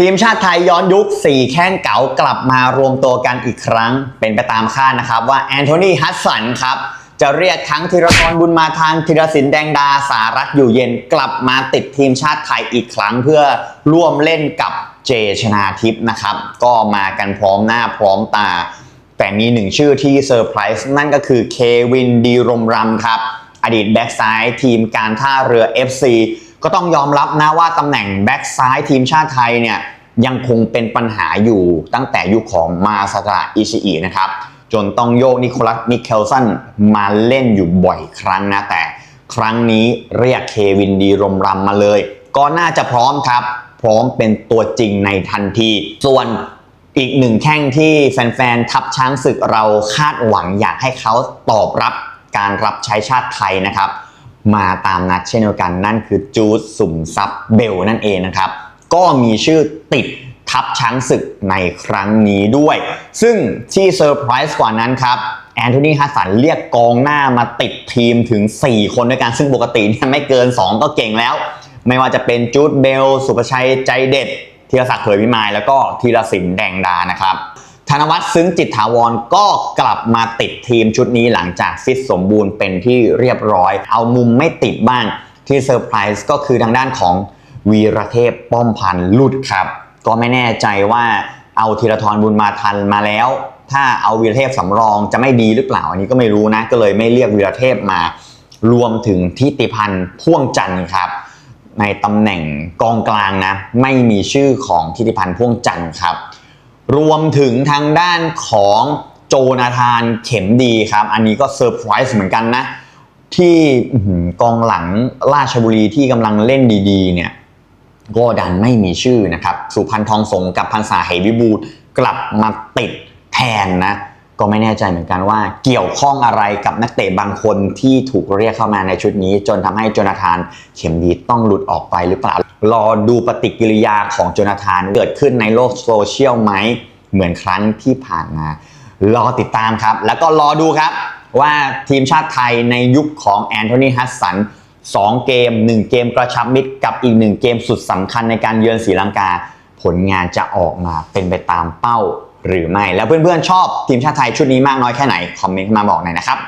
ทีมชาติไทยย้อนยุค 4 แข้งเก๋ากลับมารวมตัวกันอีกครั้ง เป็นไปตามคาดนะครับว่าแอนโทนีฮัสสันครับ จะเรียกทั้งธีรทรบุญมาทันธีรศิลปแดงดาสารัตอยู่เย็นกลับมาติดทีมชาติไทยอีกครั้งเพื่อร่วมเล่นกับเจชนาทิพย์นะครับ ก็มากันพร้อมหน้าพร้อมตา แต่มีหนึ่งชื่อที่เซอร์ไพรส์นั่นก็คือเควินดีรมรำครับ อดีตแบ็กซ้ายทีมการท่าเรือ FC ก็ต้องยอมรับนะว่าตำแหน่งแบ็กซ้ายทีมชาติไทยเนี่ยยังคงเป็นปัญหาอยู่ตั้งแต่ยุคของมาซาตะอิชิอินะครับ จนต้องโยกนิโคลัสมิเคลสันมาเล่นอยู่บ่อยครั้งนะ แต่ครั้งนี้เรียกเควินดีรมรำมาเลย ก็น่าจะพร้อมครับ พร้อมเป็นตัวจริงในทันที ส่วนอีกหนึ่งแข้งที่แฟนๆ ทัพช้างศึกเราคาดหวังอยากให้เขาตอบรับการรับใช้ชาติไทยนะครับ มาตามนัดเช่นเดียวกันนั่นคือจูดสุ่มซับเบลนั่นเองนะครับ ก็มีชื่อติดทัพช้างศึกในครั้งนี้ด้วย ซึ่งที่เซอร์ไพรส์กว่านั้นครับแอนโทนีฮัสสันเรียกกองหน้ามาติดทีมถึง 4 คนด้วยกัน ซึ่งปกติเนี่ยไม่เกิน 2 ก็เก่งแล้ว ไม่ว่าจะเป็นจูดเบล สุประชัยใจเด็ดธีรศักดิ์เผยพิมาย แล้วก็ธีรศิลป์แดงดานะครับ ธนวัฒน์ซึ้งจิตถาวรก็กลับมาติดทีมชุดนี้หลังจากฟิตสมบูรณ์เป็นที่เรียบร้อย เอามุมไม่ติดบ้างที่เซอร์ไพรส์ก็คือทางด้านของวีรเทพป้อมพันธ์ลุดครับ ก็ไม่แน่ใจว่าเอาธีรทรบุญมาทันมาแล้ว ถ้าเอาวีรเทพสำรองจะไม่ดีหรือเปล่าอันนี้ก็ไม่รู้นะก็เลยไม่เรียกวีรเทพมารวมถึงทิติพันธ์พ่วงจันทร์ครับ ในตำแหน่งกองกลางนะ ไม่มีชื่อของทิติพันธ์พ่วงจันทร์ครับ รวมถึงทางด้านของโจนาธานเข็มดีครับ อันนี้ก็เซอร์ไพรส์เหมือนกันนะ ที่กองหลังราชบุรีที่กำลังเล่นดีๆ เนี่ยก็ดันไม่มีชื่อนะครับ สุพันธ์ทองสงกับพันษาเหวิบูตกลับมาติดแทนนะ ก็ไม่แน่ใจเหมือนกันว่าเกี่ยวข้องอะไรกับนักเตะบางคนที่ถูกเรียกเข้ามาในชุดนี้ จนทำให้โจนาธานเข็มดีต้องหลุดออกไปหรือเปล่า รอดูปฏิกิริยาของโจนาธานเกิดขึ้นในโลกโซเชียลไหมเหมือนครั้งที่ผ่านมา รอติดตามครับ แล้วก็รอดูครับว่าทีมชาติไทยในยุคของแอนโทนีฮัสสัน2 เกม 1 เกมกระชับมิตรกับอีก 1 เกมสุดสำคัญในการเยือนศรีลังกา ผลงานจะออกมาเป็นไปตามเป้า หรือไม่ แล้วเพื่อนๆชอบทีมชาติไทยชุดนี้มากน้อยแค่ไหนคอมเมนต์มาบอกหน่อยนะครับ